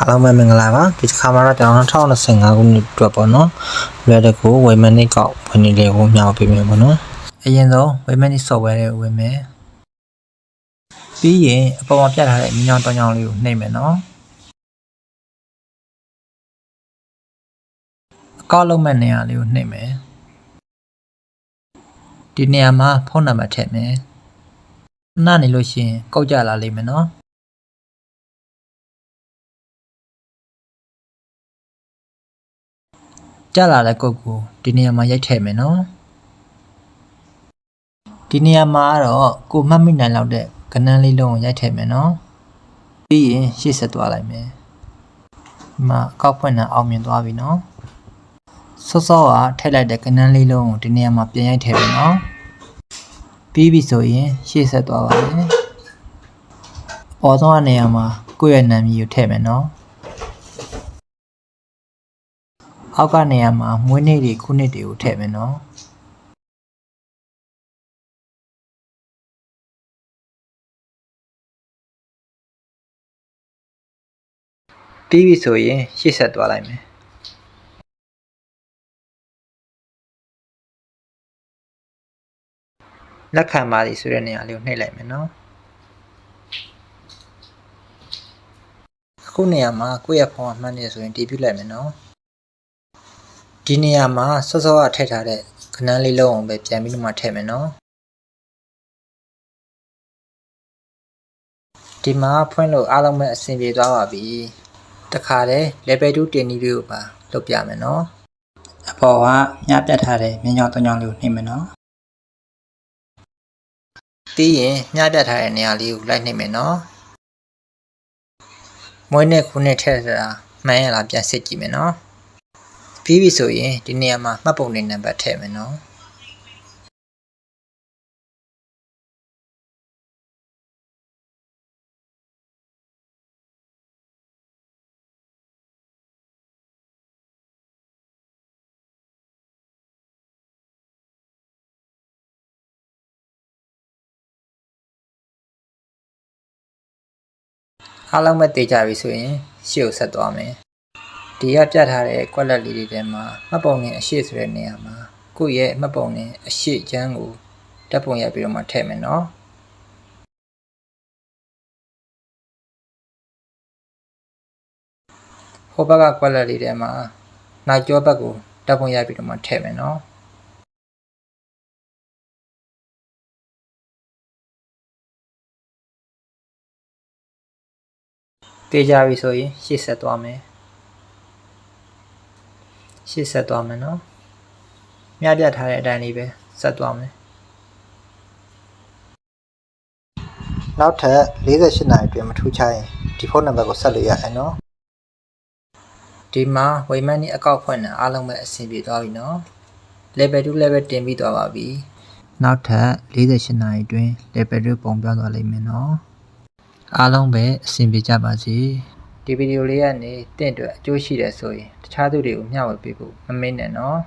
အားလုံးပဲမင်္ဂလာပါဒီတစ်ခါမှာတော့ကျွန်တော်2025ခုနှစ်အတွက်ပေါ့နော်လွယ်တကူဝေမနစ်ကောက်ဝင်နေလေးကိုမျှဝေပေးမယ်ပေါ့နော်အရင်ဆုံးဝေမနစ် software လေးကိုဝင်မယ်ပြီးရင်အပေါ်မှာပြထားတဲ့မြင်းကြောင်တောင်းကြောင်လေးကိုနှိပ်မယ်နော်အကောက်လုံးမဲ့နေရာလေးကိုနှိပ်မယ်ဒီနေရာမှာဖုန်းနံပါတ်ထည့်မယ်နားနေလို့ရှိရင်ကောက်ကြလာလိမ့်မယ်နော် ကြလာတဲ့ကုတ်ကိုဒီနေရာမှာရိုက်ထည့်မယ်နော်ဒီနေရာမှာကတော့ကိုမှတ်မိနိုင်လောက်တဲ့ကဏ္ဍလေးလုံးကိုရိုက်ထည့်မယ်နော်ပြီးရင်ရှေ့ဆက်သွားလိုက်မယ်ဒီမှာအကောက်ဖွင့်တာအောင်မြင်သွားပြီနော်စောစောကထည့်လိုက်တဲ့ကဏ္ဍလေးလုံးကိုဒီနေရာမှာပြန်ရိုက်ထည့်မယ်နော်ပြီးပြီဆိုရင်ရှေ့ဆက်သွားပါမယ်ပေါ်ဆုံးအနေရာမှာကိုယ့်ရဲ့နာမည်ကိုထည့်မယ်နော် အောက်ကနေရာမှာမွေးနေ့တွေခုနှစ်တွေကိုထည့်မယ်နော်ပြီးပြီဆိုရင်ရှေ့ဆက်သွားလိုက်မယ်လက်ခံပါသည်ဆိုတဲ့နေရာလေးကိုနှိပ်လိုက်မယ်နော်အခုနေရာမှာကိုယ့်ရဲ့ဖုန်းအမှတ်နေဆိုရင်တည်ပြုလိုက်မယ်နော် ဒီနေရာမှာစောစောကထည့်ထားတဲ့ခဏလေးလုံးအောင်ပဲပြန်ပြီးတော့မှထည့်မယ်နော်ဒီမှာဖွင့်လို့အားလုံးပဲအဆင်ပြေသွားပါပြီတခါလေ level 2တင်နည်းလေးကိုပါလုပ်ပြမယ်နော်အပေါ်ကညပြတ်ထားတဲ့မြင်းကြောင်တောင်ကြောင်လေးကိုနှိမ့်မယ်နော်ပြီးရင်ညပြတ်ထားတဲ့နေရာလေးကိုလိုက်နှိမ့်မယ်နော်မွေးနေ့ခုနှစ်ထည့်ဆိုတာမှန်ရလားပြန်စစ်ကြည့်မယ်နော် ပြီးပြီဆိုရင်ဒီနေရာမှာမှတ်ပုံတင်နံပါတ်ထည့်မယ်နော်အားလုံးပဲတည်ကြပြီဆိုရင်ရှေ့ကိုဆက်သွားမယ် ဒီကပြထားတဲ့ကွက်လက်လေးတွေထဲမှာမှတ်ပုံနဲ့အရှိဆိုတဲ့နေရာမှာကိုယ့်ရဲ့မှတ်ပုံနဲ့အရှိချမ်းကိုတပ်ပုံရိုက်ပြီးတော့မှထည့်မယ်နော်ဟိုဘက်ကကွက်လက်လေးထဲမှာနောက်ကျောဘက်ကိုတပ်ပုံရိုက်ပြီးတော့မှထည့်မယ်နော်တေးကြပြီဆိုရင်ရှေ့ဆက်သွားမယ် ရှေ့ဆက်သွားမယ်နော်မြပြထားတဲ့အတိုင်းလေးပဲဆက်သွားမယ်နောက်ထပ်48နာရီအတွင်းမထူးခြားရင်ဒီဖုန်းနံပါတ်ကိုဆက်လို့ရတယ်နော်ဒီမှာဝေမန်နီအကောက်ဖွင့်တာအားလုံးပဲအဆင်ပြေသွားပြီနော် level 2 level တင်ပြီးသွားပါပြီနောက်ထပ်48နာရီအတွင်း level 2ပုံပြောင်းသွားလိမ့်မယ်နော်အားလုံးပဲအဆင်ပြေကြပါစေ ဒီဗီဒီယိုလေးကနေတင့်အတွက်အကျိုးရှိတယ်ဆိုရင်တခြားသူတွေကိုမျှဝေပေးဖို့မမေ့နဲ့နော်